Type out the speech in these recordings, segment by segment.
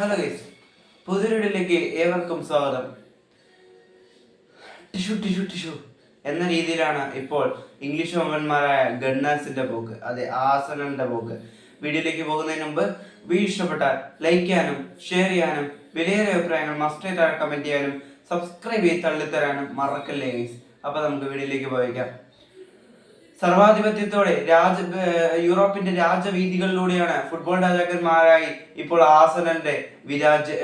Hello guys പുതിയൊരിടിലേക്ക് ഏവർക്കും സ്വാഗതം. Tissue tissue tissue എന്ന രീതിയിലാണ് ഇപ്പോൾ ഇംഗ്ലീഷ് വമ്പന്മാരായ ഗണ്ണാസിന്റെ പോക്ക് അതെ ആസനന്റെ പോക്ക്. വീഡിയോയിലേക്ക് പോകുന്നതിന് മുമ്പ് വീഡിയോ ഇഷ്ടപ്പെട്ടാൽ ലൈക്ക് ചെയ്യാനും ഷെയർ ചെയ്യാനും വിലയേറെ അഭിപ്രായങ്ങൾ മസ്റ്റ് കമന്റ് ചെയ്യാനും സബ്സ്ക്രൈബ് ചെയ്ത് തള്ളിത്തരാനും മറക്കല്ലേ ഗൈസ് അപ്പോൾ നമുക്ക് വീഡിയോയിലേക്ക് പോയേക്കാം. സർവാധിപത്യത്തോടെ രാജ യൂറോപ്പിന്റെ രാജവീതികളിലൂടെയാണ് ഫുട്ബോൾ രാജാക്കന്മാരായി ഇപ്പോൾ ആസനന്റെ വിരാജ്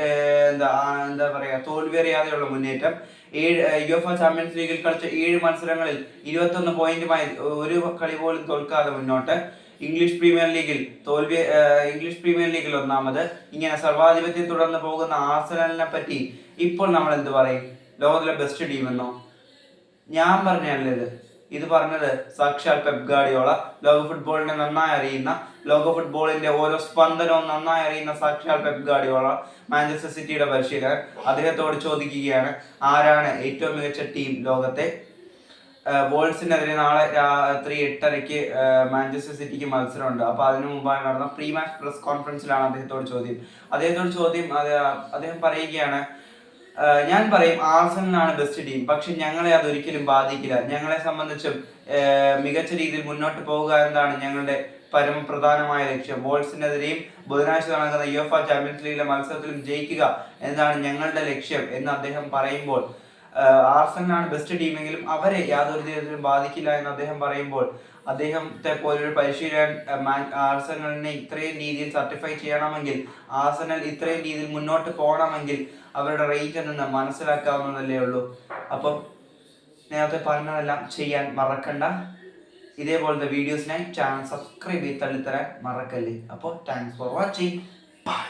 എന്താ എന്താ പറയാ തോൽവിയറിയാതെയുള്ള മുന്നേറ്റം. ഏഴ് യുഎഫ ചാമ്പ്യൻസ് ലീഗിൽ കളിച്ച ഏഴ് മത്സരങ്ങളിൽ ഇരുപത്തൊന്ന് പോയിന്റുമായി ഒരു കളി പോലും തോൽക്കാതെ മുന്നോട്ട്. ഇംഗ്ലീഷ് പ്രീമിയർ ലീഗിൽ തോൽവി ഇംഗ്ലീഷ് പ്രീമിയർ ലീഗിൽ ഒന്നാമത്. ഇങ്ങനെ സർവാധിപത്യം തുടർന്ന് പോകുന്ന ആസനലിനെ പറ്റി ഇപ്പോൾ നമ്മൾ എന്ത് പറയും? ലോകത്തിലെ ബെസ്റ്റ് ടീമെന്നോ ഞാൻ പറഞ്ഞല്ലേ ഇത്. ഇത് പറഞ്ഞത് സാക്ഷാൽ പെപ് ഗാഡിയോള ലോക ഫുട്ബോളിനെ നന്നായി അറിയുന്ന ലോക ഫുട്ബോളിന്റെ ഓരോ സ്പന്ദനവും നന്നായി അറിയുന്ന സാക്ഷാൽ പെപ് ഗാഡിയോള മാഞ്ചസ്റ്റർ സിറ്റിയുടെ പരിശീലകൻ. അദ്ദേഹത്തോട് ചോദിക്കുകയാണ് ആരാണ് ഏറ്റവും മികച്ച ടീം ലോകത്തെ? വോൾസിനെതിരെ നാളെ രാത്രി എട്ടരയ്ക്ക് മാഞ്ചസ്റ്റർ സിറ്റിക്ക് മത്സരമുണ്ട്. അപ്പൊ അതിനു മുമ്പായി നടന്ന പ്രീ മാച്ച് പ്രസ് കോൺഫറൻസിലാണ് അദ്ദേഹത്തോട് ചോദ്യം. അദ്ദേഹത്തോട് ചോദ്യം അദ്ദേഹം പറയുകയാണ് ഞാൻ പറയും ആർസണലാണ് ബെസ്റ്റ് ടീം പക്ഷെ ഞങ്ങളെ അതൊരിക്കലും ബാധിക്കില്ല. ഞങ്ങളെ സംബന്ധിച്ചും മികച്ച രീതിയിൽ മുന്നോട്ട് പോവുക എന്നതാണ് ഞങ്ങളുടെ പരമപ്രധാനമായ ലക്ഷ്യം. വോൾസിനെതിരെയും ബുധനാഴ്ച നടക്കുന്ന യുഎഫ ചാമ്പ്യൻസ് ലീഗിലെ മത്സരത്തിലും ജയിക്കുക എന്നതാണ് ഞങ്ങളുടെ ലക്ഷ്യം എന്ന് അദ്ദേഹം പറയുമ്പോൾ ആർസണാണ് ബെസ്റ്റ് ടീമെങ്കിലും അവരെ യാതൊരു തരത്തിലും ബാധിക്കില്ല എന്ന് അദ്ദേഹം പറയുമ്പോൾ അദ്ദേഹത്തെ പോലൊരു പരിശീലകൻ ആർസനലിനെ ഇത്രയും രീതിയിൽ സർട്ടിഫൈ ചെയ്യണമെങ്കിൽ ആർസനൽ ഇത്രയും രീതിയിൽ മുന്നോട്ട് പോകണമെങ്കിൽ അവരുടെ റേഞ്ച് നിന്ന് മനസ്സിലാക്കാവുന്നതല്ലേ ഉള്ളൂ. അപ്പം നേരത്തെ പറഞ്ഞതെല്ലാം ചെയ്യാൻ മറക്കണ്ട. ഇതേപോലത്തെ വീഡിയോസിനായി ചാനൽ സബ്സ്ക്രൈബ് ചെയ്ത് തള്ളിത്തരാൻ മറക്കല്ലേ. അപ്പോൾ താങ്ക്സ് ഫോർ വാച്ചിങ് ബൈ